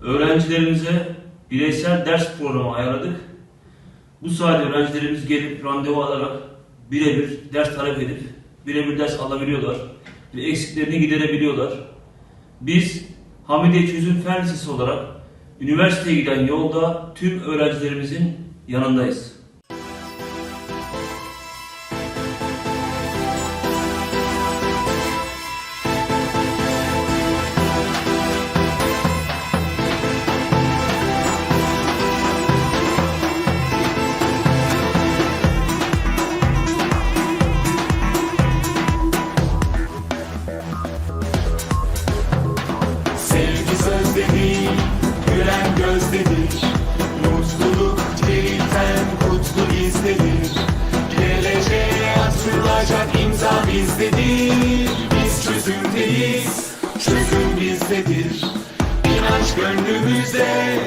öğrencilerimize bireysel ders programı ayarladık. Bu sayede öğrencilerimiz gelip randevu alarak birebir ders talep edip birebir ders alabiliyorlar ve eksiklerini giderebiliyorlar. Biz Hamidiye Çözüm Fen Lisesi olarak üniversiteye giden yolda tüm öğrencilerimizin yanındayız. Gizlidir Geleceğe atılacak imza bizdedir. Biz çözümdeyiz, çözüm bizdedir. İnanç gönlümüzde,